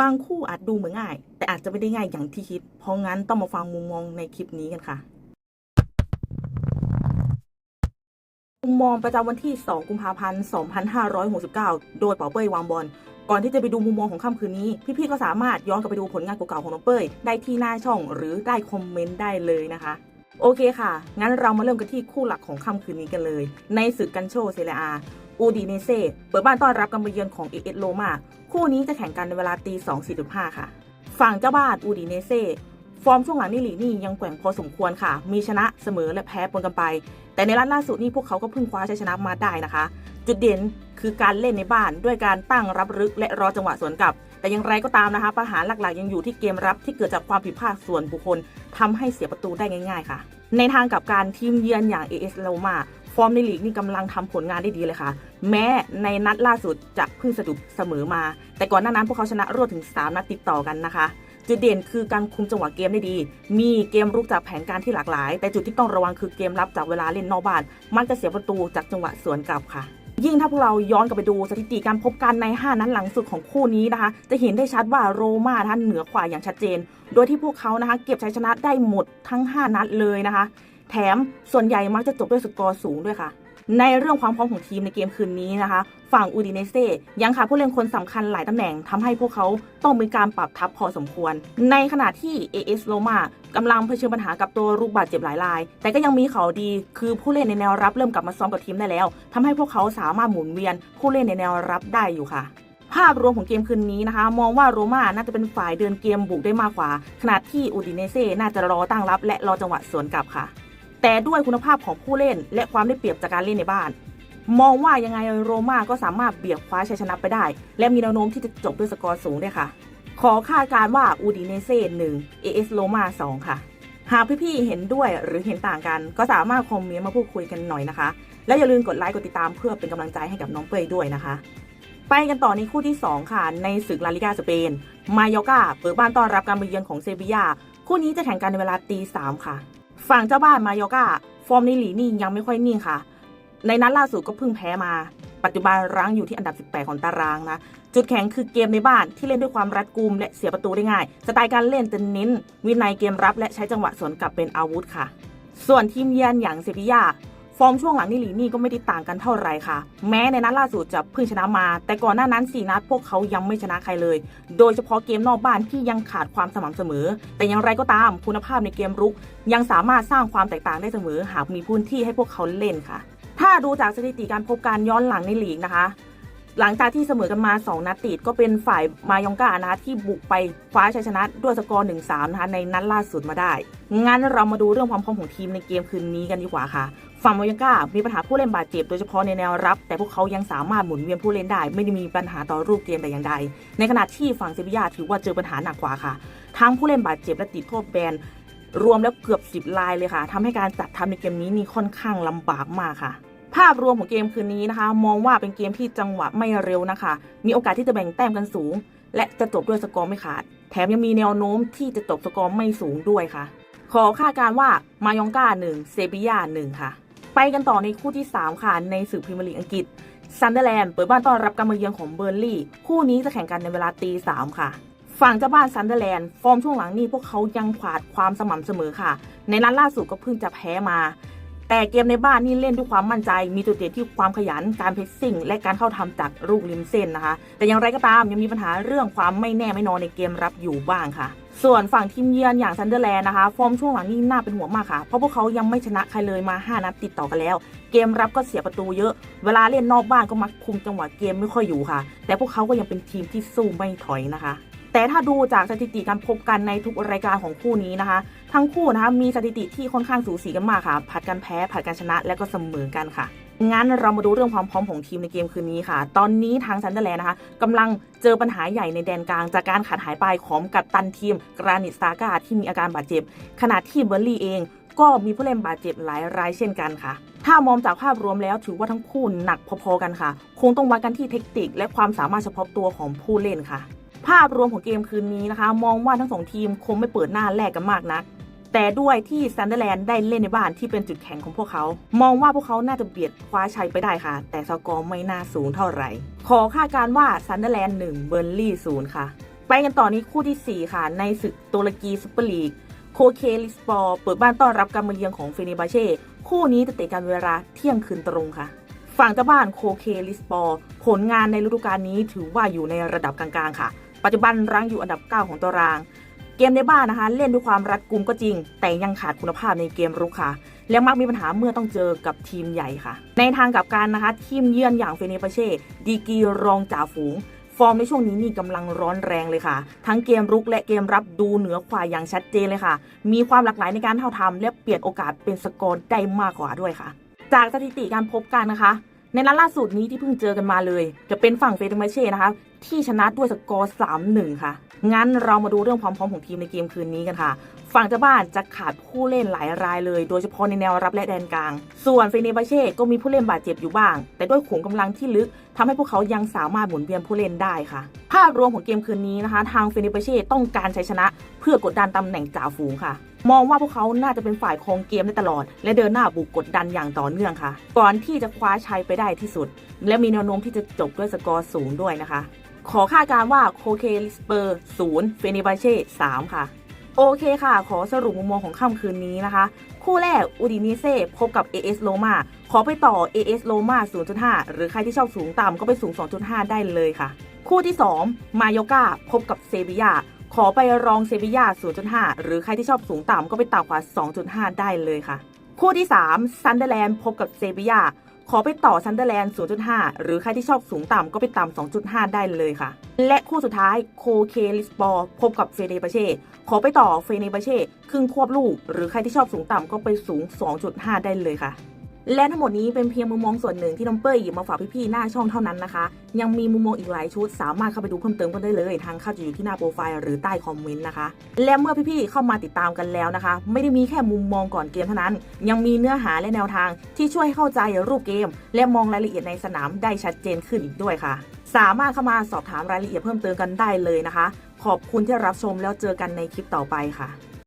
บางคู่อาจดูเหมือนง่าย แต่อาจจะไม่ได้ง่ายอย่างที่คิด เพราะงั้นต้องมาฟังมุมมองในคลิปนี้กันค่ะ มุมมองประจำวันที่ 2 กุมภาพันธ์ 2569 โดยเป๋าเป้ยวางบอล ก่อนที่จะไปดูมุมมองของค่ำคืนนี้ พี่ๆก็สามารถย้อนกลับไปดูผลงานเก่าๆของน้องเป้ย ได้ที่หน้าช่องหรือได้คอมเมนต์ได้เลยนะคะ โอเคค่ะ งั้นเรามาเริ่มกันที่คู่หลักของค่ำคืนนี้กันเลย ในศึกกันโชเซเรียอา อูดีเนเซ่เปิดบ้านต้อนรับการมาเยือนของเอเอสโลมาคู่นี้จะแข่งกันในเวลาตี2 45 ค่ะ ฝั่งเจ้าบ้านอูดีเนเซ่ฟอร์มช่วงหลังนี่หลีนี่ยังแกว่งพอสมควรค่ะ มีชนะเสมอและแพ้ปนกันไป แต่ในรัดล่าสุดนี่พวกเขาก็เพิ่งคว้าชัยชนะมาได้นะคะ จุดเด่นคือการเล่นในบ้านด้วยการตั้งรับรึกและรอจังหวะสวนกลับ แต่อย่างไรก็ตามนะคะ ปัญหาหลักๆ ยังอยู่ที่เกมรับที่เกิดจากความผิดพลาดส่วนบุคคลทำให้เสียประตูได้ง่าย ๆ ค่ะ ในทางกับการทีมเยือนอย่าง AS r o m a ฟอร์มในลีกนี่กำลังทำผลงานได้ดีเลยค่ะ แม้ในนัดล่าสุดจะเพิ่งสะดุดเสมอมา แต่ก่อนหน้านั้นพวกเขาชนะรวดถึง 3 นัดติดต่อกันนะคะจุดเด่นคือการคุมจังหวะเกมได้ดี มีเกมรุกจากแผนการที่หลากหลาย แต่จุดที่ต้องระวังคือเกมรับจากเวลาเล่นนอกบ้าน มันจะเสียประตูจากจังหวะสวนกลับค่ะ ยิ่งถ้าพวกเราย้อนกลับไปดูสถิติการพบกันใน 5 นัดหลังสุดของคู่นี้นะคะ จะเห็นได้ชัดว่าโรม่าท่านเหนือกว่าอย่างชัดเจน โดยที่พวกเขานะคะ เก็บชัยชนะได้หมดทั้ง 5 นัดเลยนะคะ แถมส่วนใหญ่มักจะจบด้วยสกอร์สูงด้วยค่ะ ในเรื่องความพร้อมของทีมในเกมคืนนี้นะคะ ฝั่งอูดิเนเซ่ยังขาดผู้เล่นคนสำคัญหลายตำแหน่งทำให้พวกเขาต้องมีการปรับทัพพอสมควร ในขณะที่ AS Roma กำลังเผชิญปัญหากับตัวรูกบาดเจ็บหลายราย แต่ก็ยังมีข่าวดีคือผู้เล่นในแนวรับเริ่มกลับมาซ้อมกับทีมได้แล้วทำให้พวกเขาสามารถหมุนเวียนผู้เล่นในแนวรับได้อยู่ค่ะภาพรวมของเกมคืนนี้นะคะ มองว่าโรม่าน่าจะเป็นฝ่ายเดินเกมบุกได้มากกว่า ขณะที่อูดิเนเซ่น่าจะรอตั้งรับและรอจังหวะสวนกลับค่ะ แต่ด้วยคุณภาพของผู้เล่น และความได้เปรียบจากการเล่นในบ้าน มองว่ายังไงโรม่าก็สามารถเบียดคว้าชัยชนะไปได้ และมีแนวโน้มที่จะจบด้วยสกอร์สูงด้วยค่ะ ขอคาดการ์ว่าอูดิเนเซ่หนึ่งเอเอสโรม่าสองค่ะ หากพี่ๆเห็นด้วยหรือเห็นต่างกัน ก็สามารถคอมเมนต์มาพูดคุยกันหน่อยนะคะ และอย่าลืมกดไลค์กดติดตามเพื่อเป็นกำลังใจให้กับน้องเปยด้วยนะคะไปกันต่อในคู่ที่ 2 ค่ะ ในศึกลาลิกาสเปน มายอกาเปิดบ้านต้อนรับการมาเยือนของเซบียา คู่นี้จะแข่งกันในเวลาตีสามค่ะ ฝั่งเจ้าบ้านมายอกาฟอร์มในหลีนี่ยังไม่ค่อยนิ่งค่ะ ในนัดล่าสุดก็เพิ่งแพ้มา ปัจจุบันรั้งอยู่ที่อันดับ 18 ของตารางนะ จุดแข็งคือเกมในบ้านที่เล่นด้วยความรัดกุม และเสียประตูได้ง่าย สไตล์การเล่นจะเน้น วินัยเกมรับและใช้จังหวะสวนกลับเป็นอาวุธค่ะ ส่วนทีมเยือนอย่างเซบียา ฟอร์มช่วงหลังนี่หลีนี่ก็ไม่ได้ต่างกันเท่าไหร่ค่ะ แม้ในนัดล่าสุดจะเพิ่งชนะมา แต่ก่อนหน้านั้น4นัดพวกเขายังไม่ชนะใครเลย โดยเฉพาะเกมนอกบ้านที่ยังขาดความสม่ำเสมอ แต่อย่างไรก็ตามคุณภาพในเกมรุก ยังสามารถสร้างความแตกต่างได้เสมอ หากมีพื้นที่ให้พวกเขาเล่นค่ะ ถ้าดูจากสถิติการพบการย้อนหลังในลีกนะคะหลังจากที่เสมอกันมา 2 นัดติดก็เป็นฝ่ายมายองกานะคะที่บุกไปคว้าชัยชนะด้วยสกอร์1-3 นะคะในนัดล่าสุดมาได้ งั้นเรามาดูเรื่องความพร้อมของทีมในเกมคืนนี้กันดีกว่าค่ะ ฝั่งมายองกามีปัญหาผู้เล่นบาดเจ็บโดยเฉพาะในแนวรับ แต่พวกเขายังสามารถหมุนเวียนผู้เล่นได้ ไม่ได้มีปัญหาต่อรูปเกมแต่อย่างใด ในขณะที่ฝั่งเซบียาถือว่าเจอปัญหาหนักกว่าค่ะ ทั้งผู้เล่นบาดเจ็บและติดโทษแบนรวมแล้วเกือบ 10 ลายเลยค่ะทำให้การจัดทำในเกมนี้นี่ค่อนข้างลำบากมากค่ะ ภาพรวมของเกมคืนนี้นะคะ มองว่าเป็นเกมที่จังหวะไม่เร็วนะคะ มีโอกาสที่จะแบ่งแต้มกันสูง และจะจบด้วยสกอร์ไม่ขาด แถมยังมีแนวโน้มที่จะจบสกอร์ไม่สูงด้วยค่ะ ขอคาดการว่า มายองกา1เซบียา1ค่ะ ไปกันต่อในคู่ที่ 3 ค่ะ ในศึกพรีเมียร์ลีกอังกฤษซันเดอร์แลนด์เปิดบ้านต้อนรับการมาเยือนของเบอร์ลี่ คู่นี้จะแข่งกันในเวลาตีสามค่ะ ฝั่งเจ้าบ้านซันเดอร์แลนด์ฟอร์มช่วงหลังนี่พวกเขายังขาดความสม่ำเสมอค่ะ ในนัดล่าสุดก็เพิ่งจะแพ้มา แต่เกมในบ้านนี่เล่นด้วยความมั่นใจ มีจุดเด่นที่ความขยันการเพรสซิ่ง และการเข้าทำจากลูกริมเส้นนะคะ แต่อย่างไรก็ตามยังมีปัญหาเรื่องความไม่แน่ไม่นอนในเกมรับอยู่บ้างค่ะ ส่วนฝั่งทีมเยือนอย่างซันเดอร์แลนด์นะคะ ฟอร์มช่วงหลังนี่น่าเป็นห่วงมากค่ะ เพราะพวกเขายังไม่ชนะใครเลยมา 5 นัดติดต่อกันแล้ว เกมรับก็เสียประตูเยอะ เวลาเล่นนอกบ้านก็มักคุมจังหวะเกมไม่ค่อยอยู่ค่ะ แต่พวกเขาก็ยังเป็นทีมที่สู้ไม่ถอยนะคะ แต่ถ้าดูจากสถิติการพบกันในทุกรายการของคู่นี้นะคะ ทั้งคู่นะคะมีสถิติที่ค่อนข้างสูสีกันมากค่ะ ผัดกันแพ้ผัดกันชนะและก็เสมอกันค่ะ งั้นเรามาดูเรื่องความพร้อมของทีมในเกมคืนนี้ค่ะ ตอนนี้ทางซันเดอร์แลนด์นะคะกำลังเจอปัญหาใหญ่ในแดนกลาง จากการขาดหายไปของกัปตันทีมกรานิตซากาที่มีอาการบาดเจ็บ ขณะที่เบอร์ลี่เองก็มีผู้เล่นบาดเจ็บหลายรายเช่นกันค่ะ ถ้ามองจากภาพรวมแล้วถือว่าทั้งคู่หนักพอๆกันค่ะ คงต้องวัดกันที่เทคนิคและความสามารถเฉพาะตัวของผู้เล่นค่ะ ภาพรวมของเกมคืนนี้นะคะ มองว่าทั้งสองทีมคงไม่เปิดหน้าแลกกันมากนัก แต่ด้วยที่ซันเดอร์แลนด์ได้เล่นในบ้านที่เป็นจุดแข็งของพวกเขา มองว่าพวกเขาน่าจะเบียดคว้าชัยไปได้ค่ะ แต่สกอร์ไม่น่าสูงเท่าไหร่ ขอคาดการ์ว่าซันเดอร์แลนด์1เบอร์ลี่0ค่ะ ไปกันต่อนี้คู่ทีสี่ 4 ค่ะ ในศึกตุรกีซุปเปอร์ลีกโคเคลิสปอร์เปิดบ้านต้อนรับการมาเยือนของเฟเนบาเช่คู่นี้จะเตะกันเวลาเที่ยงคืนตรงค่ะ ฝั่งเจ้าบ้านโคเคลิสปอร์ผลงานในฤดูกาลนี้ถือว่าอยู่ในระดับกลางๆค่ะ ปัจจุบันรั้งอยู่อันดับ 9 ของตาราง เกมในบ้านนะคะ เล่นด้วยความรัดกุมก็จริง แต่ยังขาดคุณภาพในเกมรุกค่ะ และมักมีปัญหาเมื่อต้องเจอกับทีมใหญ่ค่ะ ในทางกลับกันนะคะ ทีมเยือนอย่างเฟเนบาเช่ดีกีรองจ่าฝูง ฟอร์มในช่วงนี้นี่กำลังร้อนแรงเลยค่ะ ทั้งเกมรุกและเกมรับดูเหนือกว่าอย่างชัดเจนเลยค่ะ มีความหลากหลายในการเท่าทำและเปลี่ยนโอกาสเป็นสกอร์ได้มากกว่าด้วยค่ะ จากสถิติการพบกันนะคะ ในนัดล่าสุดนี้ที่เพิ่งเจอกันมาเลย จะเป็นฝั่งเฟเดมาเช่นะคะ ที่ชนะด้วยสกอร์ 3-1 ค่ะ งั้นเรามาดูเรื่องความพร้อมของทีมในเกมคืนนี้กันค่ะ ฝั่งเจ้าบ้านจะขาดผู้เล่นหลายรายเลย โดยเฉพาะในแนวรับและแดนกลาง ส่วนเฟเนบาเช่ก็มีผู้เล่นบาดเจ็บอยู่บ้าง แต่ด้วยขุมกำลังที่ลึกทำให้พวกเขายังสามารถหมุนเวียนผู้เล่นได้ค่ะ ภาพรวมของเกมคืนนี้นะคะ ทางเฟเนบาเช่ต้องการใชัยชนะ เพื่อกดดันตำแหน่งจ่าฝูงค่ะ มองว่าพวกเขาน่าจะเป็นฝ่ายคงเกมได้ตลอด และเดินหน้าบุกกดดันอย่างต่อเนื่องค่ะ ก่อนที่จะคว้าชัยไปได้ที่สุด และมีแนวโน้มที่จะจบด้วยสกอร์สูงด้วยนะคะ ขอคาดการ์ว่าโคเคสเปอร์ศูนย์เฟเนบาเช่สามค่ะ โอเคค่ะ ขอสรุปมุมมองของค่ำคืนนี้นะคะ คู่แรกอูดิเนเซ่พบกับ AS โ o มาขอไปต่อ AS โ o มา0.5 หรือใครที่ชอบสูงต่ำก็ไปสูง 2.5 ได้เลยค่ะ คู่ที่ 2 มาโยกาพบกับเซบียา ขอไปรองเซบียา 0.5 หรือใครที่ชอบสูงต่ำก็ไปต่ำกว่า 2.5 ได้เลยค่ะ คู่ที่ 3 ซันเดอร์แลนด์พบกับเซบียา ขอไปต่อซันเดอร์แลนด์ 0.5 หรือใครที่ชอบสูงต่ำก็ไปต่ำ 2.5 ได้เลยค่ะ และคู่สุดท้ายโคเคลิสปอร์พบกับเฟเนบาเช่ ขอไปต่อเฟเนบาเช่ ครึ่งควบลูก หรือใครที่ชอบสูงต่ำก็ไปสูง 2.5 ได้เลยค่ะ และทั้งหมดนี้เป็นเพียงมุมมองส่วนหนึ่งที่น้องเป้ยหยิบมาฝากพี่ๆหน้าช่องเท่านั้นนะคะ ยังมีมุมมองอีกหลายชุด สามารถเข้าไปดูเพิ่มเติมกันได้เลย ทางเข้าจะอยู่ที่หน้าโปรไฟล์หรือใต้คอมเมนต์นะคะ และเมื่อพี่ๆเข้ามาติดตามกันแล้วนะคะ ไม่ได้มีแค่มุมมองก่อนเกมเท่านั้น ยังมีเนื้อหาและแนวทางที่ช่วยให้เข้าใจรูปเกม และมองรายละเอียดในสนามได้ชัดเจนขึ้นอีกด้วยค่ะ สามารถเข้ามาสอบถามรายละเอียดเพิ่มเติมกันได้เลยนะคะ ขอบคุณที่รับชมแล้วเจอกันในคลิปต่อไปค่ะ